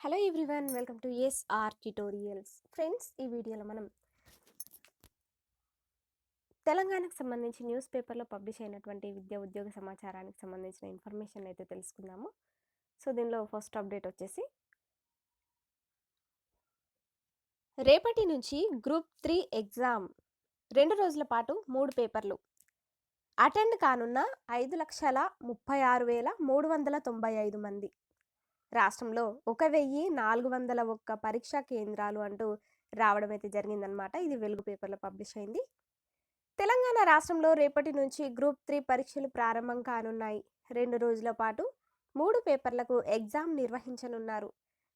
Hello everyone welcome to SR tutorials friends ఈ వీడియోలో మనం తెలంగాణకు సంబంధించి న్యూస్ పేపర్లో పబ్లిష్ అయినటువంటి విద్యా ఉద్యోగ సమాచారానికి సంబంధించిన ఇన్ఫర్మేషన్ అయితే తెలుసుకుందాము. సో దీనిలో ఫస్ట్ అప్డేట్ వచ్చేసి రేపటి నుంచి గ్రూప్ త్రీ ఎగ్జామ్ రెండు రోజుల పాటు మూడు పేపర్లు అటెండ్ కానున్న ఐదు లక్షల ముప్పై ఆరు వేల మూడు వందల తొంభై ఐదు మంది. రాష్ట్రంలో ఒక వెయ్యి నాలుగు వందల ఒక్క పరీక్షా కేంద్రాలు అంటూ రావడం అయితే జరిగిందనమాట ఇది వెలుగు పేపర్లో పబ్లిష్ అయింది. తెలంగాణ రాష్ట్రంలో రేపటి నుంచి గ్రూప్ త్రీ పరీక్షలు ప్రారంభం కానున్నాయి. రెండు రోజుల పాటు మూడు పేపర్లకు ఎగ్జామ్ నిర్వహించనున్నారు.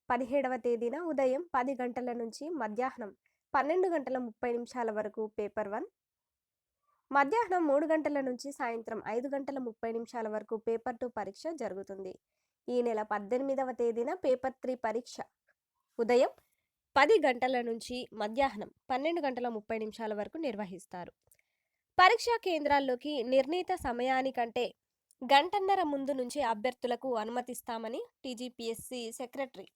పదిహేడవ తేదీన ఉదయం పది గంటల నుంచి మధ్యాహ్నం పన్నెండు గంటల ముప్పై నిమిషాల వరకు పేపర్ వన్ మధ్యాహ్నం మూడు గంటల నుంచి సాయంత్రం ఐదు గంటల ముప్పై నిమిషాల వరకు పేపర్ టూ పరీక్ష జరుగుతుంది. ఈ నెల పద్దెనిమిదవ తేదీన పేపర్ త్రీ పరీక్ష. ఉదయం పది గంటల నుంచి మధ్యాహ్నం పన్నెండు గంటల ముప్పై నిమిషాల వరకు నిర్వహిస్తారు. పరీక్షా కేంద్రాల్లోకి నిర్ణీత సమయానికంటే గంటన్నర ముందు నుంచి అభ్యర్థులకు అనుమతిస్తామని టీజీపీఎస్సీ సెక్రటరీ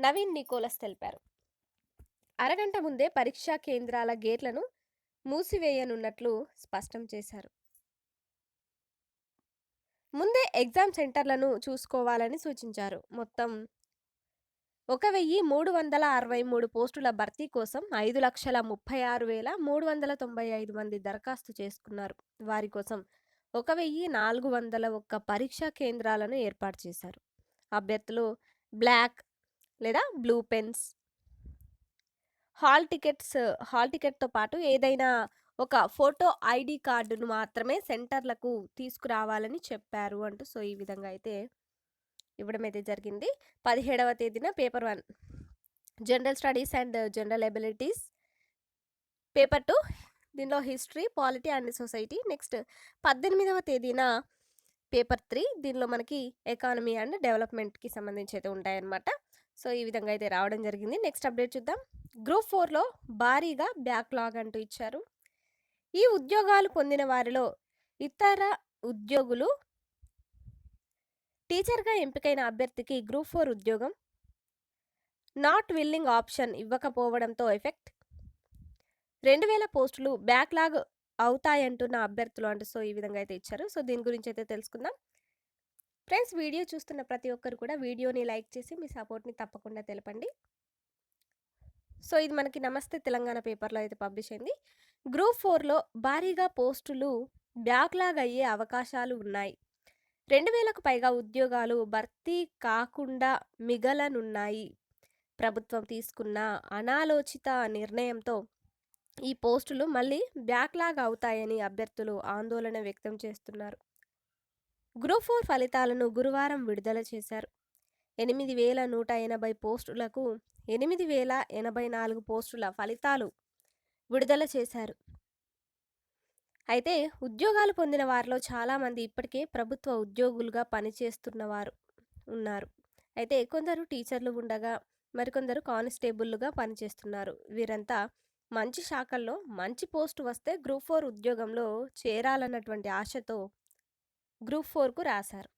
నవీన్ నికోలస్ తెలిపారు. అరగంట ముందే పరీక్షా కేంద్రాల గేట్లను మూసివేయనున్నట్లు స్పష్టం చేశారు. ముందే ఎగ్జామ్ సెంటర్లను చూసుకోవాలని సూచించారు. మొత్తం ఒక వెయ్యి మూడు వందల అరవై మూడు పోస్టుల భర్తీ కోసం ఐదు లక్షల ముప్పై ఆరు వేల మూడు వందల తొంభై ఐదు మంది దరఖాస్తు చేసుకున్నారు. వారి కోసం ఒక వెయ్యి నాలుగు వందల ఒక్క పరీక్షా కేంద్రాలను ఏర్పాటు చేశారు. అభ్యర్థులు బ్లాక్ లేదా blue pens hall tickets hall టికెట్తో పాటు ఏదైనా ఒక ఫోటో ఐడి కార్డును మాత్రమే సెంటర్లకు తీసుకురావాలని చెప్పారు అంటూ సో ఈ విధంగా అయితే ఇవ్వడం అయితే జరిగింది. పదిహేడవ తేదీన paper one general studies and general abilities paper two దీనిలో history polity and society. Next పద్దెనిమిదవ తేదీన పేపర్ త్రీ దీనిలో మనకి ఎకానమీ అండ్ డెవలప్మెంట్కి సంబంధించి అయితే ఉంటాయన్నమాట. సో ఈ విధంగా అయితే రావడం జరిగింది. నెక్స్ట్ అప్డేట్ చూద్దాం. గ్రూప్ ఫోర్లో భారీగా బ్యాక్లాగ్ అంటూ ఇచ్చారు. ఈ ఉద్యోగాలు పొందిన వారిలో ఇతర ఉద్యోగులు టీచర్గా ఎంపికైన అభ్యర్థికి గ్రూప్ ఫోర్ ఉద్యోగం నాట్ విల్లింగ్ ఆప్షన్ ఇవ్వకపోవడంతో ఎఫెక్ట్. రెండు వేల పోస్టులు బ్యాక్లాగ్ అవుతాయంటున్న అభ్యర్థులు అంటూ సో ఈ విధంగా అయితే ఇచ్చారు. సో దీని గురించి అయితే తెలుసుకుందాం. ఫ్రెండ్స్ వీడియో చూస్తున్న ప్రతి ఒక్కరు కూడా వీడియోని లైక్ చేసి మీ సపోర్ట్ని తప్పకుండా తెలపండి. సో ఇది మనకి నమస్తే తెలంగాణ పేపర్లో అయితే పబ్లిష్ అయింది. గ్రూప్ ఫోర్లో భారీగా పోస్టులు బ్యాక్లాగ్ అయ్యే అవకాశాలు ఉన్నాయి. రెండు వేలకు పైగా ఉద్యోగాలు భర్తీ కాకుండా మిగలనున్నాయి. ప్రభుత్వం తీసుకున్న అనాలోచిత నిర్ణయంతో ఈ పోస్టులు మళ్ళీ బ్యాక్లాగ్ అవుతాయని అభ్యర్థులు ఆందోళన వ్యక్తం చేస్తున్నారు. గ్రూప్ ఫోర్ ఫలితాలను గురువారం విడుదల చేశారు. ఎనిమిది వేల నూట ఎనభై పోస్టులకు ఎనిమిది వేల ఎనభై నాలుగు పోస్టుల ఫలితాలు విడుదల చేశారు. అయితే ఉద్యోగాలు పొందిన వారిలో చాలామంది ఇప్పటికే ప్రభుత్వ ఉద్యోగులుగా పనిచేస్తున్నవారు ఉన్నారు. అయితే కొందరు టీచర్లు ఉండగా మరికొందరు కానిస్టేబుల్లుగా పనిచేస్తున్నారు. వీరంతా మంచి శాఖల్లో మంచి పోస్టు వస్తే గ్రూప్ ఫోర్ ఉద్యోగంలో చేరాలన్నటువంటి ఆశతో గ్రూప్ ఫోర్కు రాశారు.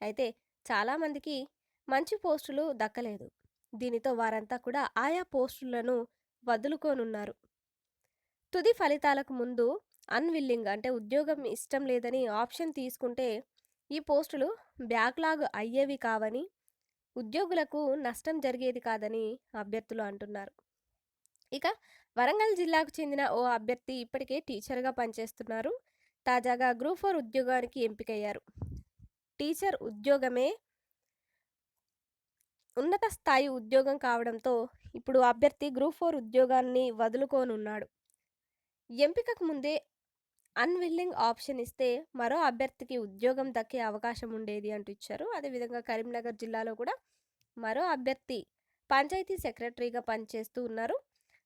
అయితే చాలామందికి మంచి పోస్టులు దక్కలేదు. దీనితో వారంతా కూడా ఆయా పోస్టులను వదులుకోనున్నారు. తుది ఫలితాలకు ముందు అన్విల్లింగ్ అంటే ఉద్యోగం ఇష్టం లేదని ఆప్షన్ తీసుకుంటే ఈ పోస్టులు బ్యాక్లాగ్ అయ్యేవి కావని ఉద్యోగులకు నష్టం జరిగేది కాదని అభ్యర్థులు అంటున్నారు. ఇక వరంగల్ జిల్లాకు చెందిన ఓ అభ్యర్థి ఇప్పటికే టీచర్గా పనిచేస్తున్నారు. తాజాగా గ్రూప్ ఫోర్ ఉద్యోగానికి ఎంపికయ్యారు. టీచర్ ఉద్యోగమే ఉన్నత స్థాయి ఉద్యోగం కావడంతో ఇప్పుడు అభ్యర్థి గ్రూప్ ఫోర్ ఉద్యోగాన్ని వదులుకోనున్నాడు. ఎంపికకు ముందే అన్విల్లింగ్ ఆప్షన్ ఇస్తే మరో అభ్యర్థికి ఉద్యోగం దక్కే అవకాశం ఉండేది అంటూ ఇచ్చారు. అదేవిధంగా కరీంనగర్ జిల్లాలో కూడా మరో అభ్యర్థి పంచాయతీ సెక్రటరీగా పనిచేస్తూ ఉన్నారు.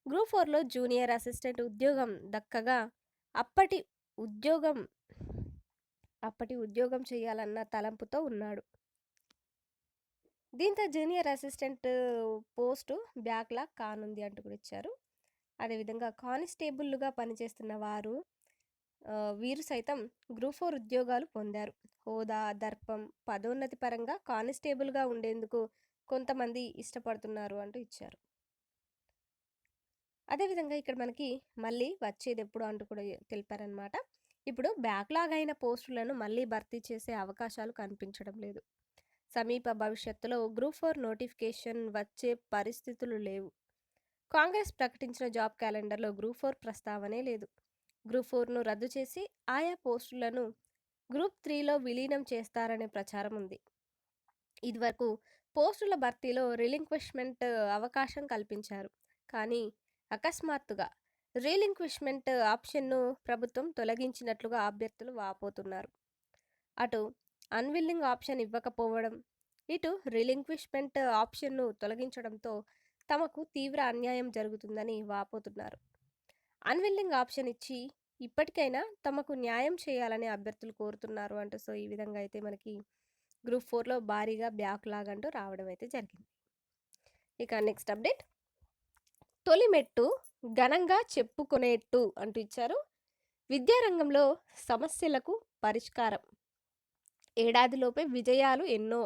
గ్రూప్ ఫోర్లో జూనియర్ అసిస్టెంట్ ఉద్యోగం దక్కగా అప్పటి ఉద్యోగం అప్పటి ఉద్యోగం చేయాలన్న తలంపుతో ఉన్నాడు. దీంతో జూనియర్ అసిస్టెంట్ పోస్టు బ్యాక్లాగ్ కానుంది అంటూ కూడా ఇచ్చారు. అదేవిధంగా కానిస్టేబుల్లుగా పనిచేస్తున్న వారు వీరు సైతం గ్రూప్ ఫోర్ ఉద్యోగాలు పొందారు. హోదా దర్పం పదోన్నతి పరంగా కానిస్టేబుల్గా ఉండేందుకు కొంతమంది ఇష్టపడుతున్నారు అంటూ ఇచ్చారు. అదేవిధంగా ఇక్కడ మనకి మళ్ళీ వచ్చేది ఎప్పుడు అంటూ కూడా తెలిపారనమాట. ఇప్పుడు బ్యాక్లాగ్ అయిన పోస్టులను మళ్ళీ భర్తీ చేసే అవకాశాలు కనిపించడం లేదు. సమీప భవిష్యత్తులో గ్రూప్ ఫోర్ నోటిఫికేషన్ వచ్చే పరిస్థితులు లేవు. కాంగ్రెస్ ప్రకటించిన జాబ్ క్యాలెండర్లో గ్రూప్ ఫోర్ ప్రస్తావనే లేదు. గ్రూప్ ఫోర్ను రద్దు చేసి ఆయా పోస్టులను గ్రూప్ త్రీలో విలీనం చేస్తారనే ప్రచారం ఉంది. ఇదివరకు పోస్టుల భర్తీలో రిలింక్విష్మెంట్ అవకాశం కల్పించారు. కానీ అకస్మాత్తుగా రీలింక్విష్మెంట్ ఆప్షన్ను ప్రభుత్వం తొలగించినట్లుగా అభ్యర్థులు వాపోతున్నారు. అటు అన్విల్లింగ్ ఆప్షన్ ఇవ్వకపోవడం ఇటు రిలింక్విష్మెంట్ ఆప్షన్ను తొలగించడంతో తమకు తీవ్ర అన్యాయం జరుగుతుందని వాపోతున్నారు. అన్విల్లింగ్ ఆప్షన్ ఇచ్చి ఇప్పటికైనా తమకు న్యాయం చేయాలని అభ్యర్థులు కోరుతున్నారు అంటూ సో ఈ విధంగా అయితే మనకి గ్రూప్ ఫోర్లో భారీగా బ్యాక్ లాగ్ అంటూ రావడం అయితే జరిగింది. ఇక నెక్స్ట్ అప్డేట్. తొలి మెట్టు ఘనంగా చెప్పుకునేట్టు అంటూ ఇచ్చారు. విద్యారంగంలో సమస్యలకు పరిష్కారం. ఏడాదిలోపే విజయాలు ఎన్నో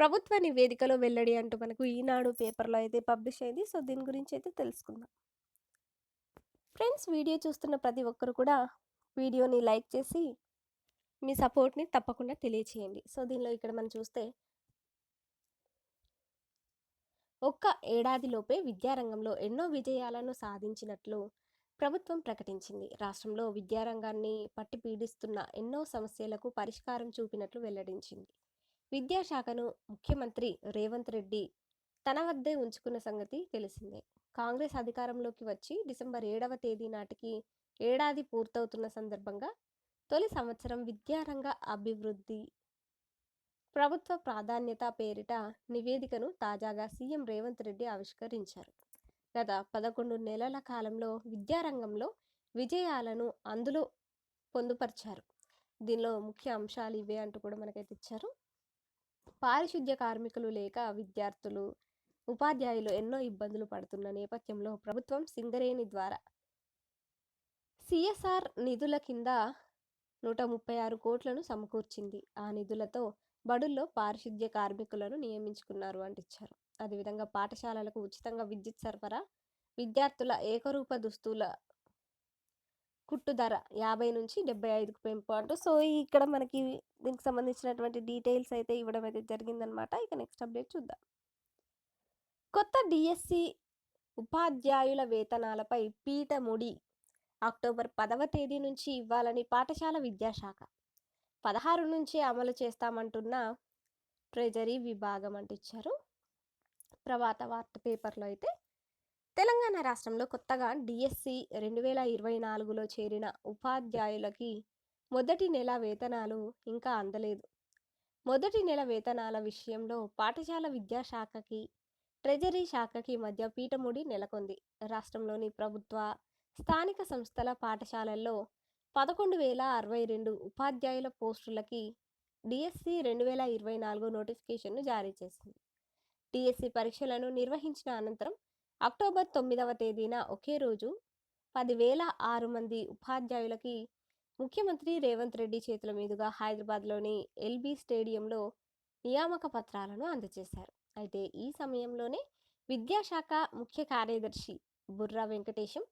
ప్రభుత్వ నివేదికలో వెల్లడి అంటూ మనకు ఈనాడు పేపర్లో అయితే పబ్లిష్ అయింది. సో దీని గురించి అయితే తెలుసుకుందాం. ఫ్రెండ్స్ వీడియో చూస్తున్న ప్రతి ఒక్కరు కూడా వీడియోని లైక్ చేసి మీ సపోర్ట్ని తప్పకుండా తెలియచేయండి. సో దీనిలో ఇక్కడ మనం చూస్తే ఒక్క ఏడాదిలోపే విద్యారంగంలో ఎన్నో విజయాలను సాధించినట్లు ప్రభుత్వం ప్రకటించింది. రాష్ట్రంలో విద్యారంగాన్ని పట్టి పీడిస్తున్న ఎన్నో సమస్యలకు పరిష్కారం చూపినట్లు వెల్లడించింది. విద్యాశాఖను ముఖ్యమంత్రి రేవంత్ రెడ్డి తన వద్దే ఉంచుకున్న సంగతి తెలిసిందే. కాంగ్రెస్ అధికారంలోకి వచ్చి డిసెంబర్ ఏడవ తేదీ నాటికి ఏడాది పూర్తవుతున్న సందర్భంగా తొలి సంవత్సరం విద్యారంగ అభివృద్ధి ప్రభుత్వ ప్రాధాన్యత పేరిట నివేదికను తాజాగా సీఎం రేవంత్ రెడ్డి ఆవిష్కరించారు. గత పదకొండు నెలల కాలంలో విద్యారంగంలో విజయాలను అందులో పొందుపరిచారు. దీనిలో ముఖ్య అంశాలు ఇవే అంటూ కూడా మనకైతే ఇచ్చారు. పారిశుద్ధ్య కార్మికులు లేక విద్యార్థులు ఉపాధ్యాయులు ఎన్నో ఇబ్బందులు పడుతున్న నేపథ్యంలో ప్రభుత్వం సింగరేణి ద్వారా సిఎస్ఆర్ నిధుల కింద నూట ముప్పై ఆరు కోట్లను సమకూర్చింది. ఆ నిధులతో బడుల్లో పారిశుద్ధ్య కార్మికులను నియమించుకున్నారు అంటిచ్చారు అదేవిధంగా పాఠశాలలకు ఉచితంగా విద్యుత్ సరఫరా విద్యార్థుల ఏకరూప దుస్తుల కుట్టు ధర యాభై నుంచి డెబ్బై ఐదుకు పెంపు అంటూ సో ఇక్కడ మనకి దీనికి సంబంధించినటువంటి డీటెయిల్స్ అయితే ఇవ్వడం అయితే జరిగిందనమాట. ఇక నెక్స్ట్ అప్డేట్ చూద్దాం. కొత్త డిఎస్సి ఉపాధ్యాయుల వేతనాలపై పీట ముడి అక్టోబర్ పదవ తేదీ నుంచి ఇవ్వాలని పాఠశాల విద్యాశాఖ పదహారు నుంచి అమలు చేస్తామంటున్న ట్రెజరీ విభాగం అంటిచ్చారు. ప్రభాత వార్త పేపర్లో అయితే తెలంగాణ రాష్ట్రంలో కొత్తగా డిఎస్సి రెండు వేల ఇరవై నాలుగులో చేరిన ఉపాధ్యాయులకి మొదటి నెల వేతనాలు ఇంకా అందలేదు. మొదటి నెల వేతనాల విషయంలో పాఠశాల విద్యాశాఖకి ట్రెజరీ శాఖకి మధ్య పీఠముడి నెలకొంది. రాష్ట్రంలోని ప్రభుత్వ స్థానిక సంస్థల పాఠశాలల్లో పదకొండు వేల అరవై రెండు ఉపాధ్యాయుల పోస్టులకి డిఎస్సి రెండు వేల ఇరవై నాలుగు నోటిఫికేషన్ను జారీ చేసింది. డిఎస్సి పరీక్షలను నిర్వహించిన అనంతరం అక్టోబర్ తొమ్మిదవ తేదీన ఒకే రోజు పదివేల ఆరు మంది ఉపాధ్యాయులకి ముఖ్యమంత్రి రేవంత్ రెడ్డి చేతుల మీదుగా హైదరాబాద్లోని ఎల్బీ స్టేడియంలో నియామక పత్రాలను అందజేశారు. అయితే ఈ సమయంలోనే విద్యాశాఖ ముఖ్య కార్యదర్శి బుర్రా వెంకటేశం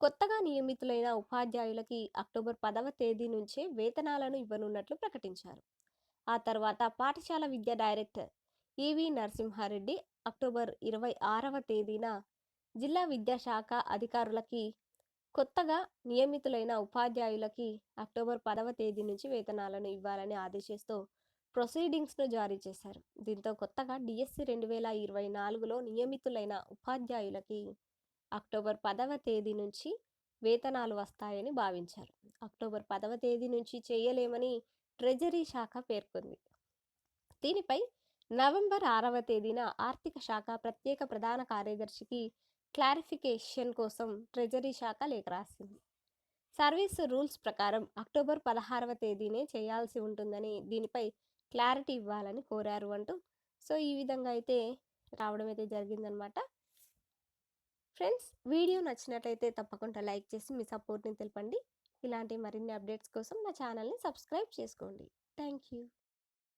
కొత్తగా నియమితులైన ఉపాధ్యాయులకి అక్టోబర్ పదవ తేదీ నుంచే వేతనాలను ఇవ్వనున్నట్లు ప్రకటించారు. ఆ తర్వాత పాఠశాల విద్యా డైరెక్టర్ ఈవి నరసింహారెడ్డి అక్టోబర్ ఇరవై ఆరవ తేదీన జిల్లా విద్యాశాఖ అధికారులకి కొత్తగా నియమితులైన ఉపాధ్యాయులకి అక్టోబర్ పదవ తేదీ నుంచి వేతనాలను ఇవ్వాలని ఆదేశిస్తూ ప్రొసీడింగ్స్ను జారీ చేశారు. దీంతో కొత్తగా డిఎస్సి రెండు వేల ఇరవై నాలుగులో నియమితులైన ఉపాధ్యాయులకి అక్టోబర్ పదవ తేదీ నుంచి వేతనాలు వస్తాయని భావించారు. అక్టోబర్ పదవ తేదీ నుంచి చేయలేమని ట్రెజరీ శాఖ పేర్కొంది. దీనిపై నవంబర్ ఆరవ తేదీన ఆర్థిక శాఖ ప్రత్యేక ప్రధాన కార్యదర్శికి క్లారిఫికేషన్ కోసం ట్రెజరీ శాఖ లేఖ రాసింది. సర్వీస్ రూల్స్ ప్రకారం అక్టోబర్ పదహారవ తేదీనే చేయాల్సి ఉంటుందని దీనిపై క్లారిటీ ఇవ్వాలని కోరారు అంటూ సో ఈ విధంగా అయితే రావడం అయితే జరిగిందనమాట ఫ్రెండ్స్ వీడియో నచ్చినట్లయితే తప్పకుండా లైక్ చేసి మీ సపోర్ట్ని తెలపండి. ఇలాంటి మరిన్ని అప్డేట్స్ కోసం మా ఛానల్ని సబ్స్క్రైబ్ చేసుకోండి. Thank you